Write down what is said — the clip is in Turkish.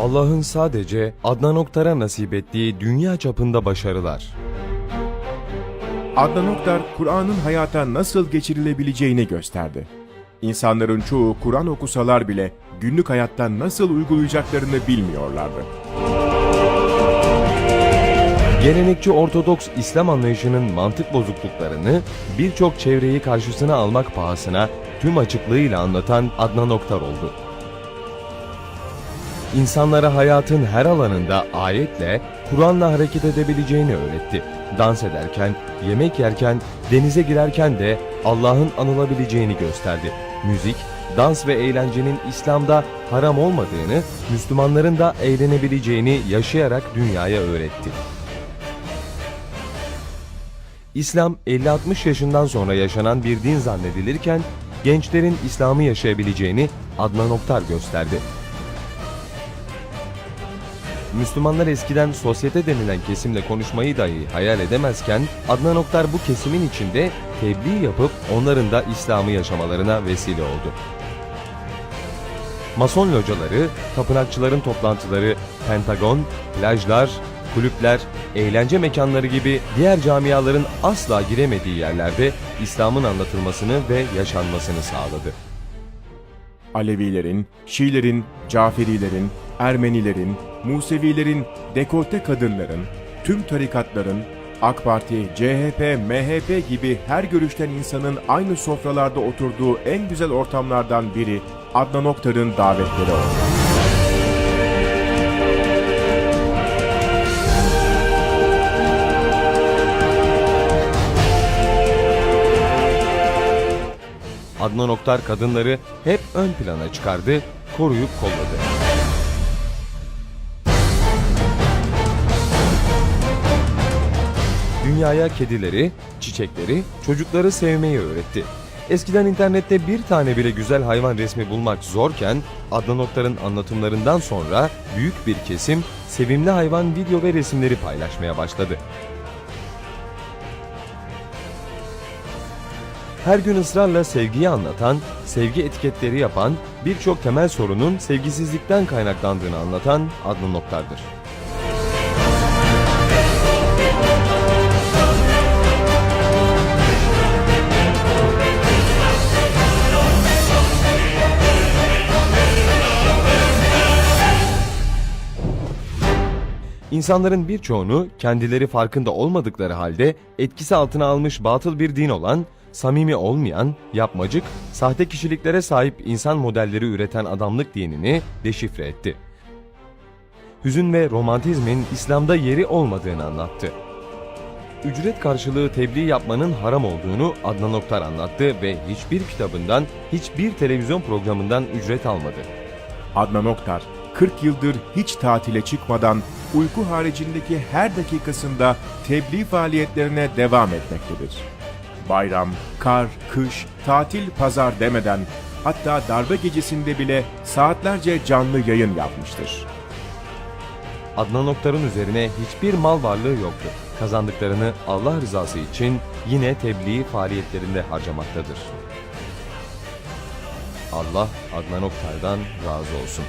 Allah'ın sadece Adnan Oktar'a nasip ettiği dünya çapında başarılar. Adnan Oktar, Kur'an'ın hayata nasıl geçirilebileceğini gösterdi. İnsanların çoğu Kur'an okusalar bile günlük hayatta nasıl uygulayacaklarını bilmiyorlardı. Gelenekçi Ortodoks İslam anlayışının mantık bozukluklarını birçok çevreyi karşısına almak pahasına tüm açıklığıyla anlatan Adnan Oktar oldu. İnsanlara hayatın her alanında ayetle, Kur'an'la hareket edebileceğini öğretti. Dans ederken, yemek yerken, denize girerken de Allah'ın anılabileceğini gösterdi. Müzik, dans ve eğlencenin İslam'da haram olmadığını, Müslümanların da eğlenebileceğini yaşayarak dünyaya öğretti. İslam 50-60 yaşından sonra yaşanan bir din zannedilirken gençlerin İslam'ı yaşayabileceğini Adnan Oktar gösterdi. Müslümanlar eskiden sosyete denilen kesimle konuşmayı dahi hayal edemezken Adnan Oktar bu kesimin içinde tebliğ yapıp onların da İslam'ı yaşamalarına vesile oldu. Mason locaları, tapınakçıların toplantıları, Pentagon, plajlar, kulüpler, eğlence mekanları gibi diğer camiaların asla giremediği yerlerde İslam'ın anlatılmasını ve yaşanmasını sağladı. Alevilerin, Şiilerin, Caferilerin, Ermenilerin, Musevilerin, dekolte kadınların, tüm tarikatların, AK Parti, CHP, MHP gibi her görüşten insanın aynı sofralarda oturduğu en güzel ortamlardan biri Adnan Oktar'ın davetleri oldu. Adnan Oktar kadınları hep ön plana çıkardı, koruyup kolladı. Dünyaya kedileri, çiçekleri, çocukları sevmeyi öğretti. Eskiden internette bir tane bile güzel hayvan resmi bulmak zorken Adnan Oktar'ın anlatımlarından sonra büyük bir kesim sevimli hayvan video ve resimleri paylaşmaya başladı. Her gün ısrarla sevgiyi anlatan, sevgi etiketleri yapan, birçok temel sorunun sevgisizlikten kaynaklandığını anlatan Adnan Oktar'dır. İnsanların birçoğunu kendileri farkında olmadıkları halde etkisi altına almış batıl bir din olan, samimi olmayan, yapmacık, sahte kişiliklere sahip insan modelleri üreten adamlık dinini deşifre etti. Hüzün ve romantizmin İslam'da yeri olmadığını anlattı. Ücret karşılığı tebliğ yapmanın haram olduğunu Adnan Oktar anlattı ve hiçbir kitabından, hiçbir televizyon programından ücret almadı. Adnan Oktar, 40 yıldır hiç tatile çıkmadan uyku haricindeki her dakikasında tebliğ faaliyetlerine devam etmektedir. Bayram, kar, kış, tatil, pazar demeden hatta darbe gecesinde bile saatlerce canlı yayın yapmıştır. Adnan Oktar'ın üzerine hiçbir mal varlığı yoktu. Kazandıklarını Allah rızası için yine tebliğ faaliyetlerinde harcamaktadır. Allah Adnan Oktar'dan razı olsun.